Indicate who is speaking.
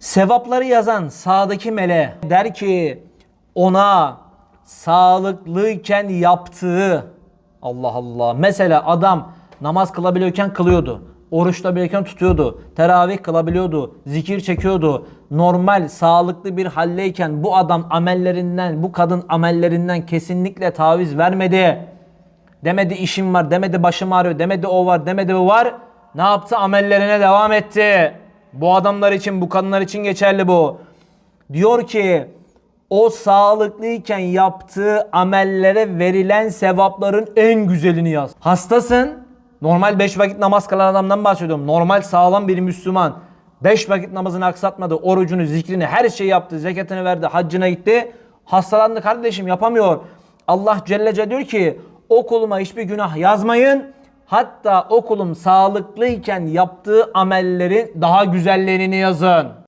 Speaker 1: Sevapları yazan sağdaki mele der ki ona sağlıklıyken yaptığı Allah Allah. Mesela adam namaz kılabiliyorken kılıyordu. Oruç tutabiliyorken tutuyordu. Teravih kılabiliyordu. Zikir çekiyordu. Normal, sağlıklı bir haldeyken bu adam amellerinden, bu kadın amellerinden kesinlikle taviz vermedi. Demedi işim var, demedi başım ağrıyor, demedi o var, demedi bu var. Ne yaptı? Amellerine devam etti. Bu adamlar için, bu kadınlar için geçerli bu. Diyor ki o sağlıklıyken yaptığı amellere verilen sevapların en güzelini yaz. Hastasın. Normal 5 vakit namaz kılan adamdan bahsediyorum. Normal sağlam bir Müslüman. 5 vakit namazını aksatmadı. Orucunu, zikrini, her şeyi yaptı. Zekatını verdi, haccına gitti. Hastalandı kardeşim yapamıyor. Allah Celle Celle diyor ki o kuluma hiçbir günah yazmayın. Hatta o kulum sağlıklıyken yaptığı amellerin daha güzellerini yazın.